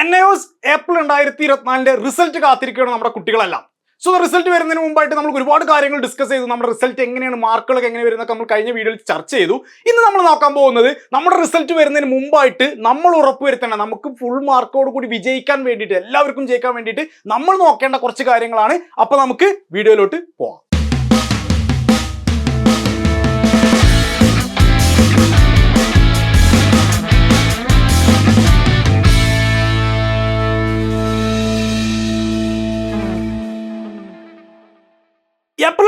N S April രണ്ടായിരത്തി ഇരുപത്തിനാലിന്റെ result കാത്തിരിക്കുകയാണ് നമ്മുടെ കുട്ടികളെല്ലാം. സോ റിസൾട്ട് വരുന്നതിന് മുമ്പായിട്ട് നമ്മൾ ഒരുപാട് കാര്യങ്ങൾ ഡിസ്കസ് ചെയ്തു. നമ്മുടെ റിസൾട്ട് എങ്ങനെയാണ് മാർക്കുകളൊക്കെ എങ്ങനെ വരുന്നതൊക്കെ നമ്മൾ കഴിഞ്ഞ വീഡിയോയിൽ ചർച്ച ചെയ്തു. ഇന്ന് നമ്മൾ നോക്കാൻ പോകുന്നത് നമ്മുടെ റിസൾട്ട് വരുന്നതിന് മുമ്പായിട്ട് നമ്മൾ ഉറപ്പുവരുത്തേണ്ട നമുക്ക് ഫുൾ മാർക്കോട് കൂടി വിജയിക്കാൻ വേണ്ടിയിട്ട് എല്ലാവർക്കും ജയിക്കാൻ വേണ്ടിയിട്ട് നമ്മൾ നോക്കേണ്ട കുറച്ച് കാര്യങ്ങളാണ്. അപ്പോൾ നമുക്ക് വീഡിയോയിലോട്ട് പോവാം.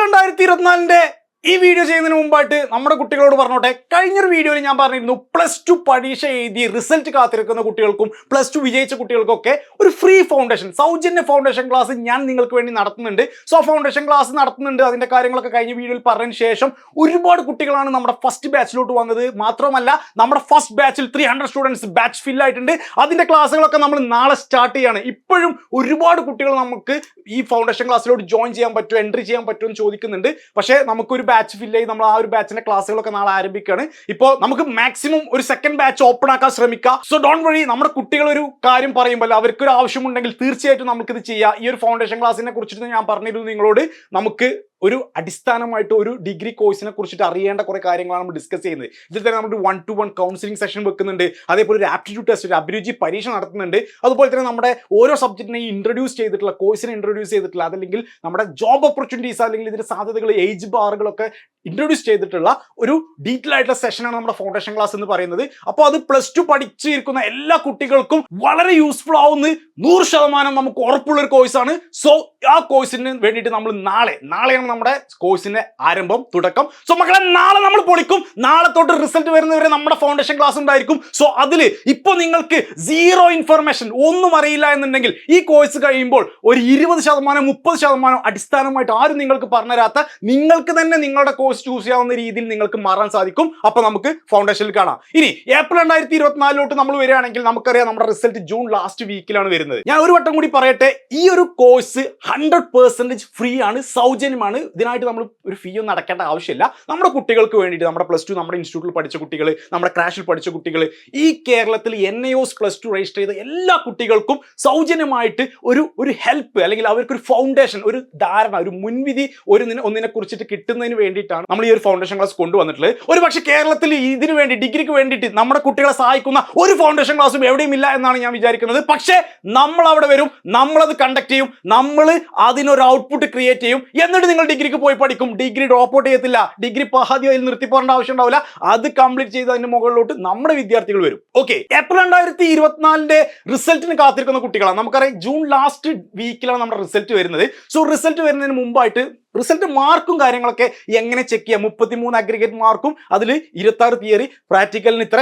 രണ്ടായിരത്തി ഇരുപത്തിനാലിന്റെ ഈ വീഡിയോ ചെയ്യുന്നതിന് മുമ്പായിട്ട് നമ്മുടെ കുട്ടികളോട് പറഞ്ഞോട്ടെ. കഴിഞ്ഞൊരു വീഡിയോയിൽ ഞാൻ പറഞ്ഞിരുന്നു പ്ലസ് ടു പരീക്ഷ എഴുതി റിസൾട്ട് കാത്തിരിക്കുന്ന കുട്ടികൾക്കും പ്ലസ് ടു വിജയിച്ച കുട്ടികൾക്കൊക്കെ ഒരു ഫ്രീ ഫൗണ്ടേഷൻ സൗജന്യ ഫൗണ്ടേഷൻ ക്ലാസ് ഞാൻ നിങ്ങൾക്ക് വേണ്ടി നടത്തുന്നുണ്ട്. സോ ഫൗണ്ടേഷൻ ക്ലാസ് നടത്തുന്നുണ്ട്. അതിന്റെ കാര്യങ്ങളൊക്കെ കഴിഞ്ഞ വീഡിയോയിൽ പറഞ്ഞതിന് ശേഷം ഒരുപാട് കുട്ടികളാണ് നമ്മുടെ ഫസ്റ്റ് ബാച്ചിലോട്ട് വന്നത്. മാത്രമല്ല നമ്മുടെ ഫസ്റ്റ് ബാച്ചിൽ three hundred students batch fill ആയിട്ടുണ്ട്. അതിന്റെ ക്ലാസ്സുകളൊക്കെ നമ്മൾ നാളെ സ്റ്റാർട്ട് ചെയ്യാണ്. ഇപ്പോഴും ഒരുപാട് കുട്ടികൾ നമുക്ക് ഈ ഫൗണ്ടേഷൻ ക്ലാസ്സിലോട്ട് ജോയിൻ ചെയ്യാൻ പറ്റുമോ എൻട്രി ചെയ്യാൻ പറ്റുമോ എന്ന് ചോദിക്കുന്നുണ്ട്. പക്ഷേ നമുക്കൊരു ബാച്ച് ഫില്ല് ചെയ്ത് നമ്മൾ ആ ഒരു ബാച്ചിന്റെ ക്ലാസ്സുകളൊക്കെ നാളെ ആരംഭിക്കുകയാണ്. ഇപ്പോൾ നമുക്ക് മാക്സിമം ഒരു സെക്കൻഡ് ബാച്ച് ഓപ്പൺ ആക്കാൻ ശ്രമിക്കുക സോ ഡോൺ വഴി നമ്മുടെ കുട്ടികൾ ഒരു കാര്യം പറയുമ്പോൾ അവർക്ക് ഒരു ആവശ്യമുണ്ടെങ്കിൽ തീർച്ചയായിട്ടും നമുക്കിത് ചെയ്യാം. ഈ ഒരു ഫൗണ്ടേഷൻ ക്ലാസ്സിനെ കുറിച്ചിട്ട് ഞാൻ പറഞ്ഞിരുന്നു നിങ്ങളോട്. നമുക്ക് ഒരു അടിസ്ഥാനമായിട്ട് ഒരു ഡിഗ്രി കോഴ്സിനെ കുറിച്ചിട്ട് അറിയേണ്ട കുറെ കാര്യങ്ങളാണ് നമ്മൾ ഡിസ്കസ് ചെയ്യുന്നത്. ഇതിൽ തന്നെ നമ്മൾ one to one counselling session വെക്കുന്നുണ്ട്. അതേപോലെ ഒരു ആപ്റ്റിറ്റ്യൂഡ് ടെസ്റ്റ് ഒരു അഭിരുചി പരീക്ഷ നടത്തുന്നുണ്ട്. അതുപോലെ തന്നെ നമ്മുടെ ഓരോ സബ്ജക്റ്റിനെ ഇൻട്രൊഡ്യൂസ് ചെയ്തിട്ടുള്ള കോഴ്സിനെ ഇൻട്രൊഡ്യൂസ് ചെയ്തിട്ടുള്ള അതല്ലെങ്കിൽ നമ്മുടെ ജോബ് ഓപ്പർച്യൂണിറ്റീസ് അല്ലെങ്കിൽ ഇതിന്റെ സാധ്യതകൾ ഏജ് ബാറുകളൊക്കെ ഇൻട്രൊഡ്യൂസ് ചെയ്തിട്ടുള്ള ഒരു ഡീറ്റെയിൽ ആയിട്ടുള്ള സെഷനാണ് നമ്മുടെ ഫൗണ്ടേഷൻ ക്ലാസ് എന്ന് പറയുന്നത്. അപ്പോൾ അത് പ്ലസ് ടു പഠിച്ചിരിക്കുന്ന എല്ലാ കുട്ടികൾക്കും വളരെ യൂസ്ഫുൾ ആവുന്ന നൂറ് ശതമാനം നമുക്ക് ഉറപ്പുള്ള ഒരു കോഴ്സാണ് സോ ആ കോഴ്സിന് വേണ്ടിയിട്ട് നമ്മൾ നാളെ നാളെയാണ് നമ്മുടെ കോഴ്സിന്റെ ആരംഭം തുടക്കം. സോ മക്കളെ നാളെ നമ്മൾ പൊളിക്കും. നാളെ തൊട്ട് റിസൾട്ട് വരുന്നവരെ നമ്മുടെ ഫൗണ്ടേഷൻ ക്ലാസ് ഉണ്ടായിരിക്കും. സോ അതിൽ ഇപ്പോൾ നിങ്ങൾക്ക് സീറോ ഇൻഫർമേഷൻ ഒന്നും അറിയില്ല എന്നുണ്ടെങ്കിൽ ഈ കോഴ്സ് കഴിയുമ്പോൾ ഒരു ഇരുപത് ശതമാനം മുപ്പത് ശതമാനം അടിസ്ഥാനമായിട്ട് ആരും നിങ്ങൾക്ക് പറഞ്ഞുതരാത്ത നിങ്ങൾക്ക് തന്നെ നിങ്ങളുടെ കോഴ്സ് ചൂസ് ചെയ്യാവുന്ന രീതിയിൽ നിങ്ങൾക്ക് മാറാൻ സാധിക്കും. അപ്പോൾ നമുക്ക് ഫൗണ്ടേഷനിൽ കാണാം. ഇനി ഏപ്രിൽ രണ്ടായിരത്തി ഇരുപത്തിനാലിലോട്ട് നമ്മൾ വരികയാണെങ്കിൽ നമുക്കറിയാം നമ്മുടെ റിസൾട്ട് ജൂൺ ലാസ്റ്റ് വീക്കിലാണ് വരുന്നത്. ഞാൻ ഒരു വട്ടം കൂടി പറയട്ടെ ഈ ഒരു കോഴ്സ് ഹൺഡ്രഡ് പെർസെന്റേജ് ഫ്രീ ആണ് സൗജന്യമാണ്. ഇതിനായിട്ട് നമ്മൾ ഒരു ഫീ ഒന്നും അടക്കേണ്ട ആവശ്യമില്ല. നമ്മുടെ കുട്ടികൾക്ക് വേണ്ടിയിട്ട് നമ്മുടെ പ്ലസ് ടു നമ്മുടെ ഇൻസ്റ്റിറ്റ്യൂട്ടിൽ പഠിച്ച കുട്ടികൾ നമ്മുടെ ക്രാഷിൽ പഠിച്ച കുട്ടികൾ ഈ കേരളത്തിൽ N OS plus two register ചെയ്ത എല്ലാ കുട്ടികൾക്കും സൗജന്യമായിട്ട് ഒരു ഒരു ഹെൽപ്പ് അല്ലെങ്കിൽ അവർക്കൊരു ഫൗണ്ടേഷൻ ഒരു ധാരണ ഒരു മുൻവിധി ഒരു നിന- ഒന്നിനെ കുറിച്ചിട്ട് കിട്ടുന്നതിന് വേണ്ടിയിട്ടാണ് നമ്മൾ ഈ ഒരു ഫൗണ്ടേഷൻ ക്ലാസ് കൊണ്ടുവന്നിട്ടുള്ളത്. ഒരു പക്ഷേ കേരളത്തിൽ ഇതിന് വേണ്ടി ഡിഗ്രിക്ക് വേണ്ടിയിട്ട് നമ്മുടെ കുട്ടികളെ സഹായിക്കുന്ന ഒരു ഫൗണ്ടേഷൻ ക്ലാസ്സും എവിടെയും ഇല്ല എന്നാണ് ഞാൻ വിചാരിക്കുന്നത്. പക്ഷേ നമ്മൾ അവിടെ വരും നമ്മളത് കണ്ടക്ട് ചെയ്യും നമ്മൾ അതിനൊരു ഔട്ട്പുട്ട് ക്രിയേറ്റ് ചെയ്യും. എന്നിട്ട് നിങ്ങൾ ഡിഗ്രിക്ക് പോയി പഠിക്കും. ഡിഗ്രി ഡ്രോപ്പ് ഔട്ട് ചെയ്യത്തില്ല. ഡിഗ്രി പഹാദി അതിൽ നിർത്തി പോകേണ്ട ആവശ്യം ഉണ്ടാവില്ല. അത് കംപ്ലീറ്റ് ചെയ്ത് അതിന്റെ മുകളിലോട്ട് നമ്മുടെ വിദ്യാർത്ഥികൾ വരും. ഓക്കെ ഏപ്രിൽ രണ്ടായിരത്തി ഇരുപത്തിനാലിന്റെ റിസൾട്ടിന് കാത്തിരിക്കുന്ന കുട്ടികളാണ്. നമുക്കറിയാം ജൂൺ ലാസ്റ്റ് വീക്കിലാണ് നമ്മുടെ റിസൾട്ട് വരുന്നത്. സോ റിസൾട്ട് വരുന്നതിന് മുമ്പായിട്ട് റിസൾട്ട് മാർക്കും കാര്യങ്ങളൊക്കെ എങ്ങനെ ചെക്ക് ചെയ്യാം? മുപ്പത്തിമൂന്ന് അഗ്രിഗേറ്റ് മാർക്കും അതിൽ ഇരുപത്താറ് തിയറി പ്രാക്ടിക്കലിന് ഇത്ര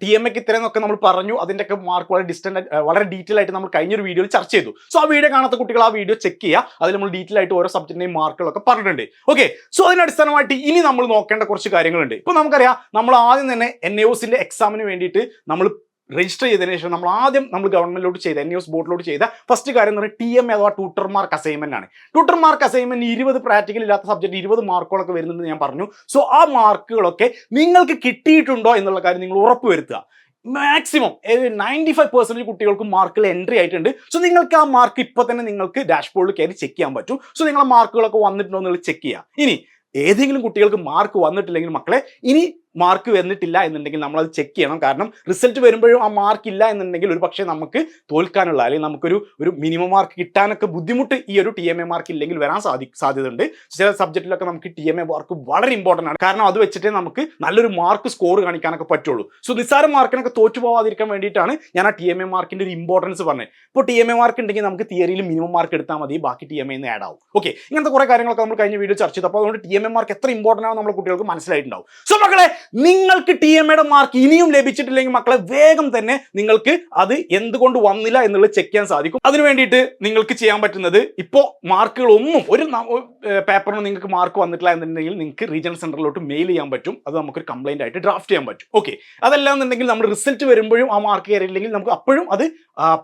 ടി എം എക്ക് ഇത്ര എന്നൊക്കെ നമ്മൾ പറഞ്ഞു. അതിന്റെയൊക്കെ മാർക്ക് വളരെ ഡിസ്റ്റന്റ് വളരെ ഡീറ്റെയിൽ ആയിട്ട് നമ്മൾ കഴിഞ്ഞൊരു വീഡിയോയിൽ ചർച്ച ചെയ്തു. സോ ആ വീഡിയോ കാണാത്ത കുട്ടികൾ ആ വീഡിയോ ചെക്ക് ചെയ്യുക. അതിൽ നമ്മൾ ഡീറ്റെയിൽ ആയിട്ട് ഓരോ സബ്ജക്റ്റിന്റെയും മാർക്കുകളൊക്കെ പറഞ്ഞിട്ടുണ്ട്. ഓക്കെ സോ അതിനടിസ്ഥാനമായിട്ട് ഇനി നമ്മൾ നോക്കേണ്ട കുറച്ച് കാര്യങ്ങളുണ്ട്. ഇപ്പൊ നമുക്കറിയാം നമ്മൾ ആദ്യം തന്നെ എൻ എസിന്റെ എക്സാമിന് വേണ്ടിയിട്ട് നമ്മൾ രജിസ്റ്റർ ചെയ്തതിനു ശേഷം നമ്മൾ ആദ്യം നമ്മൾ ഗവൺമെന്റിലോട്ട് ചെയ്ത എൻ ന്യൂസ് ബോർഡിലോട്ട് ചെയ്ത ഫസ്റ്റ് കാര്യം എന്ന് പറയുന്നത് ടി എം അഥവാ ട്യൂട്ടർ മാർക്ക് അസൈൻമെന്റ് ആണ്. ട്യൂട്ടർ മാർക്ക് അസൈൻമെന്റ് ഇരുപത് പ്രാക്ടിക്കൽ ഇല്ലാത്ത സബ്ജക്ട് ഇരുപത് മാർക്കുകളൊക്കെ വരുന്നുണ്ടെന്ന് ഞാൻ പറഞ്ഞു. സോ ആ മാർക്കുകളൊക്കെ നിങ്ങൾക്ക് കിട്ടിയിട്ടുണ്ടോ എന്നുള്ള കാര്യം നിങ്ങൾ ഉറപ്പ് വരുത്തുക മാക്സിമം നയന്റി ഫൈവ് പെർസെന്റേജ് കുട്ടികൾക്ക് മാർക്കിൽ എൻട്രി ആയിട്ടുണ്ട്. സോ നിങ്ങൾക്ക് ആ മാർക്ക് ഇപ്പോൾ തന്നെ നിങ്ങൾക്ക് ഡാഷ്ബോർഡിൽ കയറി ചെക്ക് ചെയ്യാൻ പറ്റും. സോ നിങ്ങളെ മാർക്കുകളൊക്കെ വന്നിട്ടുണ്ടോ എന്നുള്ളത് ചെക്ക് ചെയ്യുക ഇനി ഏതെങ്കിലും കുട്ടികൾക്ക് മാർക്ക് വന്നിട്ടില്ലെങ്കിൽ മക്കളെ ഇനി മാർക്ക് വന്നിട്ടില്ല എന്നുണ്ടെങ്കിൽ നമ്മൾ അത് ചെക്ക് ചെയ്യണം. കാരണം റിസൾട്ട് വരുമ്പോഴും ആ മാർക്ക് ഇല്ല എന്നുണ്ടെങ്കിൽ ഒരു പക്ഷേ നമുക്ക് തോൽക്കാനുള്ള അല്ലെങ്കിൽ നമുക്കൊരു ഒരു മിനിമം മാർക്ക് കിട്ടാനൊക്കെ ബുദ്ധിമുട്ട് ഈ ഒരു ടി എം എ മാർക്ക് ഇല്ലെങ്കിൽ വരാൻ സാധി സാധ്യതയുണ്ട്. ചില സബ്ജക്റ്റിലൊക്കെ നമുക്ക് ടി എം എ മാർക്ക് വളരെ ഇമ്പോർട്ടന്റ് ആണ്. കാരണം അത് വെച്ചിട്ടേ നമുക്ക് നല്ലൊരു മാർക്ക് സ്കോർ കാണിക്കാനൊക്കെ പറ്റുള്ളൂ. സോ നിസ്സാര മാർക്കിനൊക്കെ തോറ്റു പോവാതിരിക്കാൻ വേണ്ടിയിട്ടാണ് ഞാൻ ആ ടി എം എ മാർക്കിന്റെ ഒരു ഇമ്പോർട്ടൻസ് പറഞ്ഞത്. ഇപ്പോൾ ടി എം എ മാർക്ക് ഉണ്ടെങ്കിൽ നമുക്ക് തിയറിയിൽ മിനിമം മാർക്ക് എടുത്താൽ മതി. ബാക്കി ടി എം എന്ന് ആഡ് ആവും. ഓക്കെ ഇങ്ങനത്തെ കുറേ കാര്യങ്ങളൊക്കെ നമ്മൾ കഴിഞ്ഞ വീഡിയോ ചർച്ച ചെയ്തു അപ്പോൾ അതുകൊണ്ട് ടി എം എ മാർക്ക് എത്ര ഇമ്പോർട്ടന്റ് ആണ് നമ്മുടെ കുട്ടികൾക്ക് മനസ്സിലായിട്ടുണ്ടാവും. സോ മക്കളെ നിങ്ങൾക്ക് ടി എം എയുടെ മാർക്ക് ഇനിയും ലഭിച്ചിട്ടില്ലെങ്കിൽ മക്കളെ വേഗം തന്നെ നിങ്ങൾക്ക് അത് എന്തുകൊണ്ട് വന്നില്ല എന്നുള്ളത് ചെക്ക് ചെയ്യാൻ സാധിക്കും. അതിന് വേണ്ടിയിട്ട് നിങ്ങൾക്ക് ചെയ്യാൻ പറ്റുന്നത് ഇപ്പോൾ മാർക്കുകളൊന്നും ഒരു പേപ്പറിന് നിങ്ങൾക്ക് മാർക്ക് വന്നിട്ടില്ല എന്നുണ്ടെങ്കിൽ നിങ്ങൾക്ക് റീജിയണൽ സെന്ററിലോട്ട് മെയിൽ ചെയ്യാൻ പറ്റും. അത് നമുക്കൊരു കംപ്ലൈന്റ് ആയിട്ട് ഡ്രാഫ്റ്റ് ചെയ്യാൻ പറ്റും. ഓക്കെ അതല്ല എന്നുണ്ടെങ്കിൽ നമ്മൾ റിസൾട്ട് വരുമ്പോഴും ആ മാർക്ക് കയറിയില്ലെങ്കിൽ നമുക്ക് അപ്പോഴും അത്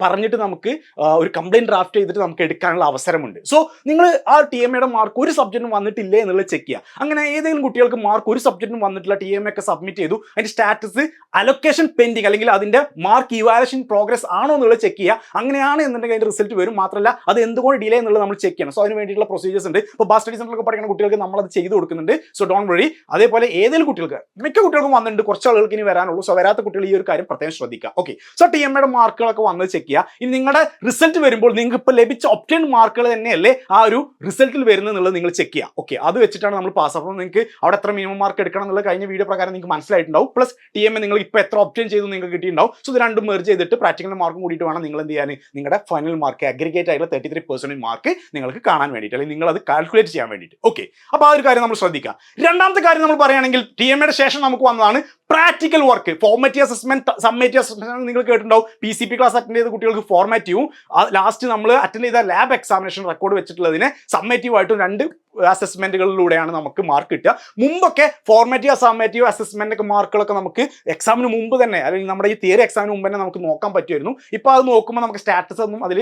പറഞ്ഞിട്ട് നമുക്ക് ഒരു കംപ്ലൈന്റ് ഡ്രാഫ്റ്റ് ചെയ്തിട്ട് നമുക്ക് എടുക്കാനുള്ള അവസരമുണ്ട്. സോ നിങ്ങൾ ആ ടി എം എയുടെ മാർക്ക് ഒരു സബ്ജക്റ്റിനും വന്നിട്ടില്ലേ എന്നുള്ളത് ചെക്ക് ചെയ്യുക. അങ്ങനെ ഏതെങ്കിലും കുട്ടികൾക്ക് മാർക്ക് ഒരു സബ്ജക്റ്റിനും വന്നിട്ടില്ല ടി എം ഒക്കെ സബ്മിറ്റ് ചെയ്തു. അതിന്റെ സ്റ്റാറ്റസ് അലൊക്കേഷൻ പെൻഡിങ് അല്ലെങ്കിൽ അതിന്റെ മാർക്ക് ഇവാലുവേഷൻ പ്രോഗ്രസ് ആണോ എന്നുള്ളത് ചെക്ക് ചെയ്യുക. അങ്ങനെയാണ് എന്നുണ്ടെങ്കിൽ അതിന്റെ റിസൾട്ട് വരും. മാത്രമല്ല അത് എന്തുകൊണ്ട് ഡിലേ എന്നുള്ളത് നമ്മൾ ചെക്ക് ചെയ്യണം. സോ അതിന് വേണ്ടിയിട്ടുള്ള പ്രൊസീജിയേഴ്സ് ഉണ്ട്. ഇപ്പോൾ ബാസ് സ്റ്റഡി സെന്ററിലൊക്കെ പഠിക്കുന്ന കുട്ടികൾക്ക് നമ്മൾ അത് ചെയ്ത് കൊടുക്കുന്നുണ്ട്. സോ ഡോൺ വഴി അതേപോലെ ഏതെങ്കിലും കുട്ടികൾക്ക് മിക്ക കുട്ടികൾക്കും വന്നിട്ടുണ്ട്. കുറച്ച് ആളുകൾക്ക് ഇനി വരാനുള്ളൂ. സോ വരാത്ത കുട്ടികൾ ഈ ഒരു കാര്യം പ്രത്യേകം ശ്രദ്ധിക്കുക. ഓക്കെ സോ ടി എം എയുടെ മാർക്കുകളൊക്കെ വന്നത് ചെക്ക് ചെയ്യുക. ഇനി നിങ്ങളുടെ റിസൾട്ട് വരുമ്പോൾ നിങ്ങൾക്ക് ഇപ്പോൾ ലഭിച്ച ഒപ്റ്റൻ മാർക്കുകൾ തന്നെയല്ലേ ആ ഒരു റിസൾട്ടിൽ വരുന്നത് എന്നുള്ളത് നിങ്ങൾ ചെക്ക് ചെയ്യുക. ഓക്കെ അത് വെച്ചിട്ടാണ് നമ്മൾ പാസ് അപ്പോൾ നിങ്ങൾക്ക് അവിടെ എത്ര മിനിമം മാർക്ക് എടുക്കണം എന്നുള്ളത് കഴിഞ്ഞ വീഡിയോ പ്രകാരം നിങ്ങൾക്ക് മനസ്സിലായിട്ടുണ്ടാവും. പ്ലസ് ടി എം എ നിങ്ങൾ ഇപ്പോൾ എത്ര ഓപ്ഷൻ ചെയ്തു നിങ്ങൾക്ക് കിട്ടിയിട്ടുണ്ടാവും. സോ ഇത് രണ്ടും മെർജ് ചെയ്തിട്ട് പ്രാക്ടിക്കൽ മാർക്കും കൂടിയിട്ട് വേണം നിങ്ങൾ എന്ത് ചെയ്യാൻ. നിങ്ങളുടെ ഫൈനൽ മാർക്ക് അഗ്രിഗേറ്റ് ആയിട്ടുള്ള തേർട്ടി ത്രീ പെർസെന്റേജ് മാർക്ക് നിങ്ങൾക്ക് കാണാൻ വേണ്ടിയിട്ട് അല്ലെങ്കിൽ നിങ്ങൾ അത് കാൽക്കുലേറ്റ് ചെയ്യാൻ വേണ്ടിയിട്ട്. ഓക്കെ അപ്പോൾ ആ ഒരു കാര്യം നമ്മൾ ശ്രദ്ധിക്കാം രണ്ടാമത്തെ കാര്യം നമ്മൾ പറയുകയാണെങ്കിൽ ടി എം എയുടെ ശേഷം നമുക്ക് വന്നതാണ് practical work formative assessment summative assessment നിങ്ങൾ കേട്ടിട്ടുണ്ടാവും. P C P class attend ചെയ്ത കുട്ടികൾക്ക് ഫോർമാറ്റീവും ലാസ്റ്റ് നമ്മൾ അറ്റൻഡ് ചെയ്ത ലാബ് എക്സാമിനേഷൻ റെക്കോർഡ് വെച്ചിട്ടുള്ളതിനെ സമ്മേറ്റീവ് ആയിട്ടും രണ്ട് അസസ്മെന്റുകളിലൂടെയാണ് നമുക്ക് മാർക്ക് കിട്ടുക. മുമ്പൊക്കെ ഫോർമാറ്റീവ് സമ്മേറ്റീവ് അസസ്മെന്റ് ഒക്കെ മാർക്കുകളൊക്കെ നമുക്ക് എക്സാമിന് മുമ്പ് തന്നെ അല്ലെങ്കിൽ നമ്മുടെ ഈ തിയറി എക്സാമിന് മുമ്പ് തന്നെ നമുക്ക് നോക്കാൻ പറ്റുമായിരുന്നു. ഇപ്പോൾ അത് നോക്കുമ്പോൾ നമുക്ക് സ്റ്റാറ്റസ് ഒന്നും അതിൽ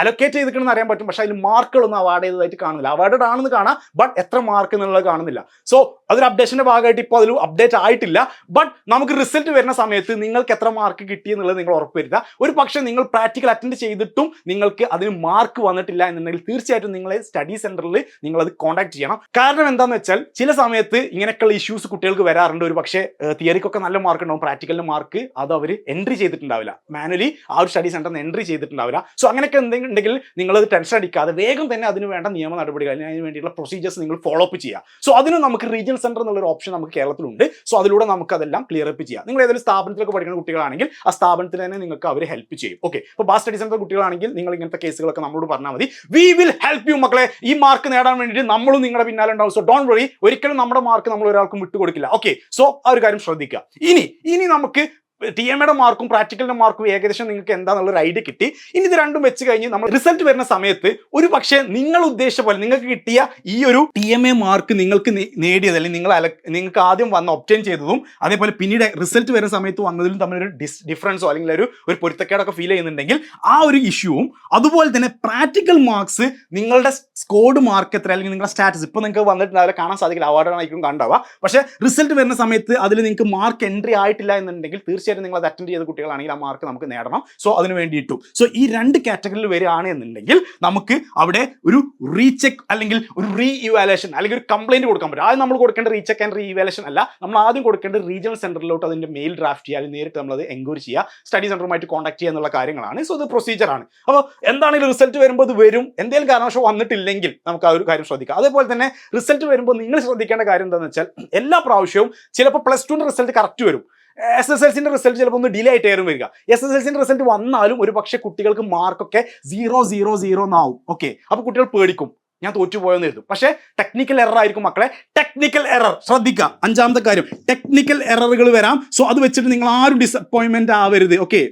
അലോക്കേറ്റ് ചെയ്തിട്ടുണ്ടെന്ന് അറിയാൻ പറ്റും. പക്ഷേ അതിൽ മാർക്കുകളൊന്നും അവാർഡ് ചെയ്തതായിട്ട് കാണുന്നില്ല. അവാർഡഡ് ആണെന്ന് കാണാം ബട്ട് എത്ര മാർക്ക് എന്നുള്ളത് കാണുന്നില്ല. സോ അതൊരു അപ്ഡേഷന്റെ ഭാഗമായിട്ട് ഇപ്പോൾ അതിൽ അപ്ഡേറ്റ് ആയിട്ടില്ല. ബട്ട് നമുക്ക് റിസൾട്ട് വരുന്ന സമയത്ത് നിങ്ങൾക്ക് എത്ര മാർക്ക് കിട്ടി എന്നുള്ളത് നിങ്ങൾ ഉറപ്പുവരുത്തുക ഒരു പക്ഷേ നിങ്ങൾ പ്രാക്ടിക്കൽ അറ്റൻഡ് ചെയ്തിട്ടും നിങ്ങൾക്ക് അതിന് മാർക്ക് വന്നിട്ടില്ല എന്നുണ്ടെങ്കിൽ തീർച്ചയായിട്ടും നിങ്ങളെ സ്റ്റഡി സെന്ററിൽ നിങ്ങൾ അത് കോൺടാക്ട് ചെയ്യണം. കാരണം എന്താണെന്ന് വെച്ചാൽ ചില സമയത്ത് ഇങ്ങനെയൊക്കെയുള്ള ഇഷ്യൂസ് കുട്ടികൾക്ക് വരാറുണ്ട്. ഒരു പക്ഷേ തിയറിക്കൊക്കെ നല്ല മാർക്ക് ഉണ്ടാവും. പ്രാക്ടിക്കലിന് മാർക്ക് അത് അവർ എൻട്രി ചെയ്തിട്ടുണ്ടാവില്ല. മാനുവലി ആ ഒരു സ്റ്റഡി സെന്ററിൽ എൻട്രി ചെയ്തിട്ടുണ്ടാവില്ല. സോ അങ്ങനെയൊക്കെ എന്തെങ്കിലും ഉണ്ടെങ്കിൽ നിങ്ങളത് ടെൻഷൻ അടിക്കാതെ വേഗം തന്നെ അതിന് വേണ്ട നിയമ നടപടികൾ അതിന് വേണ്ടിയുള്ള പ്രൊസീജിയേഴ്സ് നിങ്ങൾ ഫോളോ അപ്പ് ചെയ്യുക. സോ അതിന് നമുക്ക് റീജിയണൽ സെന്റർ എന്നുള്ളൊരു ഓപ്ഷൻ നമുക്ക് കേരളത്തിലുണ്ട്. സോ അതിലൂടെ നമുക്ക് അതെല്ലാം ക്ലിയർ അപ്പ് ചെയ്യാം. നിങ്ങൾ ഏതെങ്കിലും സ്ഥാപനത്തിലൊക്കെ പഠിക്കുന്ന കുട്ടികളാണെങ്കിൽ ആ സ്ഥാപനത്തിൽ തന്നെ നിങ്ങൾക്ക് അവർ ഹെൽപ്പ് ചെയ്യും. ഓക്കെ അപ്പോൾ ബാസ് സ്റ്റഡി സെന്റർ കുട്ടികളാണെങ്കിൽ നിങ്ങൾ ഇങ്ങനത്തെ കേസുകളൊക്കെ നമ്മളോട് പറഞ്ഞാൽ മതി. വി വിൽ ഹെൽപ്പ് യു മക്കളെ. ഈ മാർക്ക് നേടാൻ വേണ്ടിയിട്ട് നമ്മളും നിങ്ങളുടെ പിന്നാലെ ഉണ്ടാവും. സോ ഡോൺ വറി ഒരിക്കലും നമ്മുടെ മാർക്ക് നമ്മൾ ഒരാൾക്കും വിട്ടുകൊടുക്കില്ല. ഓക്കെ സോ ആ ഒരു കാര്യം ശ്രദ്ധിക്കുക. ഇനി ഇനി നമുക്ക് ടി എം എയുടെ മാർക്കും പ്രാക്ടിക്കലിന്റെ മാർക്കും ഏകദേശം നിങ്ങൾക്ക് എന്താണെന്നുള്ളൊരു ഐഡിയ കിട്ടി. ഇനി ഇത് രണ്ടും വെച്ച് കഴിഞ്ഞ് നമ്മൾ റിസൾട്ട് വരുന്ന സമയത്ത് ഒരു പക്ഷേ നിങ്ങൾ ഉദ്ദേശിച്ച പോലെ നിങ്ങൾക്ക് കിട്ടിയ ഈ ഒരു ടി എം എ മാർക്ക് നിങ്ങൾക്ക് നേടിയത് അല്ലെങ്കിൽ നിങ്ങൾ നിങ്ങൾക്ക് ആദ്യം വന്ന് ഒപ്റ്റൈൻ ചെയ്തതും അതേപോലെ പിന്നീട് റിസൾട്ട് വരുന്ന സമയത്ത് വന്നതിലും തമ്മിലൊരു ഡിസ് ഡിഫറൻസോ അല്ലെങ്കിൽ ഒരു ഒരു പൊരുത്തക്കേടൊക്കെ ഫീൽ ചെയ്യുന്നുണ്ടെങ്കിൽ ആ ഒരു ഇഷ്യൂവും അതുപോലെ തന്നെ പ്രാക്ടിക്കൽ മാർക്സ് നിങ്ങളുടെ സ്കോഡ് മാർക്ക് എത്ര അല്ലെങ്കിൽ നിങ്ങളുടെ സ്റ്റാറ്റസ് ഇപ്പോൾ നിങ്ങൾക്ക് വന്നിട്ടുണ്ടാവില്ല കാണാൻ സാധിക്കില്ല. അവാർഡായിരിക്കും കണ്ടാവുക പക്ഷേ റിസൾട്ട് വരുന്ന സമയത്ത് അതിൽ നിങ്ങൾക്ക് മാർക്ക് എൻട്രി ആയിട്ടില്ല എന്നുണ്ടെങ്കിൽ തീർച്ചയായിട്ടും നിങ്ങൾ അത് അറ്റൻഡ് ചെയ്ത കുട്ടികളാണെങ്കിൽ ആ മാർക്ക് നമുക്ക് നേടണം. സോ അതിന് വേണ്ടിയിട്ടും. സോ ഈ രണ്ട് കാറ്റഗറിയിൽ വരികയാണ് എന്നുണ്ടെങ്കിൽ നമുക്ക് അവിടെ ഒരു റീചെക്ക് അല്ലെങ്കിൽ ഒരു റീ ഇവാലുവേഷൻ അല്ലെങ്കിൽ ഒരു കംപ്ലൈന്റ് കൊടുക്കാൻ പറ്റും. ആദ്യം നമ്മൾ കൊടുക്കേണ്ട റീചെക്ക് ആൻഡ് റീ ഇവാലുവേഷൻ അല്ല. നമ്മൾ ആദ്യം കൊടുക്കേണ്ട റീജിയണൽ സെന്ററിലോട്ട് അതിന്റെ മെയിൽ ഡ്രാഫ്റ്റ് ചെയ്യുക. നേരിട്ട് നമ്മൾ അത് എൻക്വയറി ചെയ്യുക സ്റ്റഡി സെന്ററുമായിട്ട് കോൺടാക്ട് ചെയ്യുക എന്നുള്ള കാര്യങ്ങളാണ്. സോ ഇത് പ്രൊസീജിയറാണ് അപ്പോൾ എന്താണെങ്കിലും റിസൾട്ട് വരുമ്പോൾ ഇത് വരും. എന്തെങ്കിലും കാരണവശം വന്നിട്ടില്ലെങ്കിൽ നമുക്ക് ആ ഒരു കാര്യം ശ്രദ്ധിക്കാം. അതേപോലെ തന്നെ റിസൾട്ട് വരുമ്പോൾ നിങ്ങൾ ശ്രദ്ധിക്കേണ്ട കാര്യം എന്താണെന്ന് വെച്ചാൽ എല്ലാ പ്രാവശ്യവും ചിലപ്പോൾ പ്ലസ് ടുവിന്റെ റിസൾട്ട് കറക്റ്റ് വരും. എസ് എസ് എൽ സിന്റെ റിസൾട്ട് ചിലപ്പോൾ ഒന്ന് ഡിലേ ആയിട്ട് കയറും വരിക. എസ് എസ് എൽ സിന്റെ റിസൾട്ട് വന്നാലും ഒരു പക്ഷേ കുട്ടികൾക്ക് മാർക്കൊക്കെ സീറോ സീറോ സീറോ എന്നാവും ഓക്കെ അപ്പോൾ കുട്ടികൾ പേടിക്കും. ഞാൻ തോറ്റുപോയെന്ന് എഴുതും പക്ഷേ ടെക്നിക്കൽ എറർ ആയിരിക്കും മക്കളെ. ടെക്നിക്കൽ എറർ ശ്രദ്ധിക്കുക അഞ്ചാമത്തെ കാര്യം. ടെക്നിക്കൽ എററുകൾ വരാം. സോ അത് വെച്ചിട്ട് നിങ്ങൾ ആരും ഡിസപ്പോയിൻമെന്റ് ആവരുത്. ഓക്കെ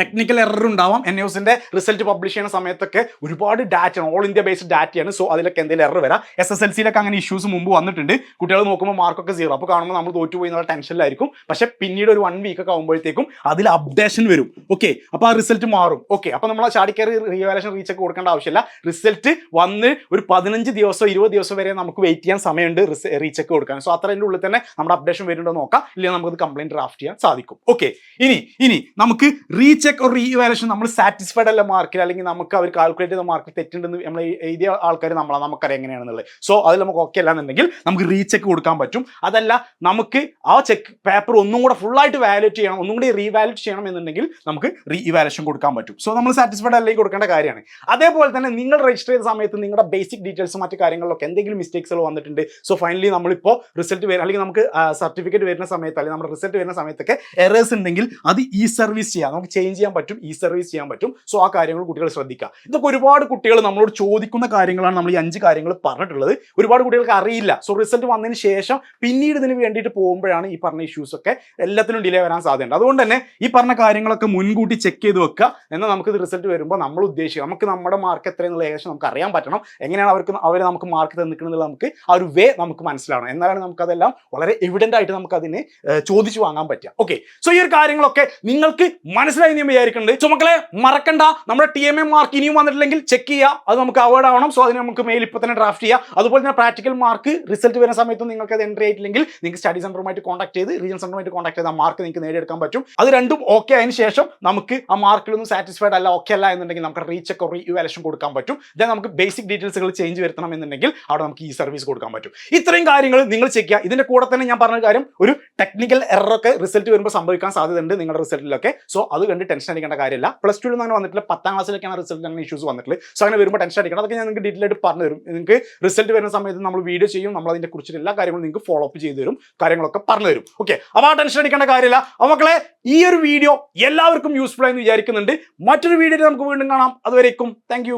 ടെക്നിക്കൽ എറർ ഉണ്ടാവാം. എൻ ന്യൂസിന്റെ റിസൾട്ട് പബ്ലിഷ് ചെയ്യുന്ന സമയത്തൊക്കെ ഒരുപാട് ഡാറ്റ ആണ്. ഓൾ ഇന്ത്യ ബേസ്ഡ് ഡാറ്റയാണ് സോ അതിലൊക്കെ എന്തെങ്കിലും എറർ വരാം. എസ് എസ് എൽ സിയിലൊക്കെ അങ്ങനെ ഇഷ്യൂസ് മുമ്പ് വന്നിട്ടുണ്ട്. കുട്ടികൾ നോക്കുമ്പോൾ മാർക്കൊക്കെ സീറോ അപ്പോൾ കാണുമ്പോൾ നമ്മൾ തോറ്റുപോയി എന്നുള്ള ടെൻഷനിലായിരിക്കും പക്ഷെ പിന്നീട് ഒരു വൺ വീക്ക് ഒക്കെ ആകുമ്പോഴത്തേക്കും അതിൽ അപ്ഡേഷൻ വരും. ഓക്കെ അപ്പോൾ ആ റിസൾട്ട് മാറും. ഓക്കെ അപ്പോൾ നമ്മൾ ആ ചാടിക്കയറി റീവാലേഷൻ റീച്ച് ഒക്കെ കൊടുക്കേണ്ട ആവശ്യമില്ല. റിസൾട്ട് വന്ന് ഒരു പതിനഞ്ച് ദിവസം ഇരുപത് ദിവസം വരെ നമുക്ക് വെയിറ്റ് ചെയ്യാൻ സമയമുണ്ട് റീച്ച് ഒക്കെ കൊടുക്കാൻ. സോ അത്രേന്റെ ഉള്ളിൽ തന്നെ നമ്മുടെ അപ്ഡേഷൻ വരുന്നുണ്ടോ നോക്കാം. ഇല്ലെങ്കിൽ നമുക്ക് കംപ്ലൈന്റ് ഡ്രാഫ്റ്റ് ചെയ്യാൻ സാധിക്കും. ഓക്കെ ഇനി ഇനി നമുക്ക് റീചെക്ക് ഒരു റീവാലേഷൻ നമ്മൾ സാറ്റിസ്ഫൈഡ് അല്ല മാർക്കിൽ അല്ലെങ്കിൽ നമുക്ക് അവർ കാൽക്കുലേറ്റ് ചെയ്ത മാർക്ക് തെറ്റുണ്ടെന്ന് നമ്മൾ എഴുതിയ ആൾക്കാർ നമ്മളാണ് നമുക്കറിയാം എങ്ങനെയാണെന്നുള്ളത്. സോ അതിൽ നമുക്ക് ഓക്കെ അല്ലാന്നുണ്ടെങ്കിൽ നമുക്ക് റീചെക്ക് കൊടുക്കാൻ പറ്റും. അതല്ല നമുക്ക് ആ ചെക്ക് പേപ്പർ ഒന്നും കൂടെ ഫുള്ളായിട്ട് വാലുവേറ്റ് ചെയ്യണം ഒന്നും കൂടി റീവാലുവേറ്റ് ചെയ്യണം എന്നുണ്ടെങ്കിൽ നമുക്ക് റീ ഇവാലുവേഷൻ കൊടുക്കാൻ പറ്റും. സോ നമ്മൾ സാറ്റിസ്ഫൈഡ് അല്ലെങ്കിൽ കൊടുക്കേണ്ട കാര്യമാണ്. അതേപോലെ തന്നെ നിങ്ങൾ രജിസ്റ്റർ ചെയ്ത സമയത്ത് നിങ്ങളുടെ ബേസിക് ഡീറ്റെയിൽസ് മറ്റു കാര്യങ്ങളിലൊക്കെ എന്തെങ്കിലും മിസ്റ്റേക്സ് വന്നിട്ടുണ്ട്. സോ ഫൈനലി നമ്മളിപ്പോൾ റിസൾട്ട് വരും അല്ലെങ്കിൽ നമുക്ക് സർട്ടിഫിക്കറ്റ് വരുന്ന സമയത്ത് അല്ലെങ്കിൽ നമ്മുടെ റിസൾട്ട് വരുന്ന സമയത്തൊക്കെ എറേഴ്സ് ഉണ്ടെങ്കിൽ അത് ഈ സർവീസ് ചെയ്യാം. നമുക്ക് ചേഞ്ച് ചെയ്യാൻ പറ്റും ഈ സർവീസ് ചെയ്യാൻ പറ്റും. സോ ആ കാര്യങ്ങൾ കുട്ടികൾ ശ്രദ്ധിക്കുക. ഇതൊക്കെ ഒരുപാട് കുട്ടികൾ നമ്മളോട് ചോദിക്കുന്ന കാര്യങ്ങളാണ് നമ്മൾ ഈ അഞ്ച് കാര്യങ്ങൾ പറഞ്ഞിട്ടുള്ളത്. ഒരുപാട് കുട്ടികൾക്ക് അറിയില്ല. സോ റിസൾട്ട് വന്നതിന് ശേഷം പിന്നീട് ഇതിന് വേണ്ടിയിട്ട് പോകുമ്പോഴാണ് ഈ പറഞ്ഞ ഇഷ്യൂസ് ഒക്കെ എല്ലാത്തിനും ഡിലേ വരാൻ സാധ്യതയുണ്ട്. അതുകൊണ്ട് തന്നെ ഈ പറഞ്ഞ കാര്യങ്ങളൊക്കെ മുൻകൂട്ടി ചെക്ക് ചെയ്ത് വെക്കുക. എന്നാൽ നമുക്ക് ഇത് റിസൾട്ട് വരുമ്പോൾ നമ്മൾ ഉദ്ദേശിക്കുക. നമുക്ക് നമ്മുടെ മാർക്ക് എത്രയെന്നുള്ള ഏകദേശം നമുക്ക് അറിയാൻ പറ്റണം. എങ്ങനെയാണ് അവർക്ക് അവർ നമുക്ക് മാർക്ക് തന്നിക്കുന്നത് നമുക്ക് ആ ഒരു വേ നമുക്ക് മനസ്സിലാവണം. എന്നാലാണ് നമുക്കതെല്ലാം വളരെ എവിഡന്റ് ആയിട്ട് നമുക്ക് അതിനെ ചോദിച്ചു വാങ്ങാൻ പറ്റുക. ഓക്കെ സോ ഈ ഒരു കാര്യങ്ങളൊക്കെ നിങ്ങൾക്ക് മനസ്സിലായി ഞാൻ വിചാരിക്കുന്നുണ്ട് സോ മക്കളെ മറക്കണ്ട. നമ്മുടെ ടി എം എ മാർക്ക് ഇനിയും വന്നിട്ടില്ലെങ്കിൽ ചെക്ക് ചെയ്യുക അത് നമുക്ക് അവോയ്ഡ് ആവണം. സോ അതിന് നമുക്ക് മെയിൽ ഇപ്പോൾ തന്നെ ഡ്രാഫ്റ്റ് ചെയ്യുക അതുപോലെ തന്നെ പ്രാക്ടിക്കൽ മാർക്ക് റിസൾട്ട് വരുന്ന സമയത്ത് നിങ്ങൾക്ക് അത് എൻട്രി ആയിട്ടില്ലെങ്കിൽ നിങ്ങൾക്ക് സ്റ്റഡി സെന്ററുമായിട്ട് കോൺടാക്ട് ചെയ്ത് റീജിയൻ സെന്ററുമായിട്ട് കോൺടാക്ട് ചെയ്ത് ആ മാർക്ക് നിങ്ങൾക്ക് നേടിയെടുക്കാൻ പറ്റും. അത് രണ്ടും ഓക്കെ ആയതിനു ശേഷം നമുക്ക് ആ മാർക്കിലൊന്നും സാറ്റിസ്ഫൈഡ് അല്ല ഓക്കെ അല്ല എന്നുണ്ടെങ്കിൽ നമുക്ക് റീചെക്ക് റീ ഇവാലുവേഷൻ കൊടുക്കാൻ പറ്റും. ദെൻ നമുക്ക് ബേസിക് ഡീറ്റെയിൽസുകൾ ചേഞ്ച് വരുത്തണം എന്നുണ്ടെങ്കിൽ അവിടെ നമുക്ക് ഈ സർവീസ് കൊടുക്കാൻ പറ്റും. ഇത്രയും കാര്യങ്ങൾ നിങ്ങൾ ചെക്ക് ചെയ്യുക. ഇതിന്റെ കൂടെ തന്നെ ഞാൻ പറഞ്ഞ കാര്യം ഒരു ടെക്നിക്കൽ എറർ ഒക്കെ റിസൾട്ട് വരുമ്പോൾ സംഭവിക്കാൻ സാധ്യതയുണ്ട് നിങ്ങളുടെ റിസൾട്ടിലൊക്കെ സോ അത് കണ്ട് ടെൻഷൻ അടിക്കേണ്ട കാര്യമില്ല. പ്ലസ് ടു അങ്ങനെ വന്നിട്ടില്ല. പത്താം ക്ലാസ്സിലേക്കാണ് റിസൾട്ട് അങ്ങനെ ഇഷ്യൂസ് വന്നിട്ടുള്ളത് സോ അങ്ങനെ വരുമ്പോൾ ടെൻഷൻ അടിക്കണം. അതൊക്കെ ഞാൻ നിങ്ങൾക്ക് ഡീറ്റെയിൽ ആയിട്ട് പറഞ്ഞു തരും. നിങ്ങൾക്ക് റിസൾട്ട് വരുന്ന സമയത്ത് നമ്മൾ വീഡിയോ ചെയ്യും. നമ്മൾ അതിനെ കുറിച്ചിട്ട് എല്ലാ കാര്യങ്ങളും നിങ്ങൾക്ക് ഫോളോ അപ്പ് ചെയ്തു തരും. കാര്യങ്ങളൊക്കെ പറഞ്ഞു തരും. ഓക്കെ അപ്പോൾ ആ ടെൻഷൻ അടിക്കേണ്ട കാര്യമില്ല. അപ്പോൾ മക്കളെ ഈ ഒരു വീഡിയോ എല്ലാവർക്കും യൂസ്ഫുൾ ആയെന്ന് വിചാരിക്കുന്നുണ്ട്. മറ്റൊരു വീഡിയോയിൽ നമുക്ക് വീണ്ടും കാണാം. അതുവരേക്കും താങ്ക്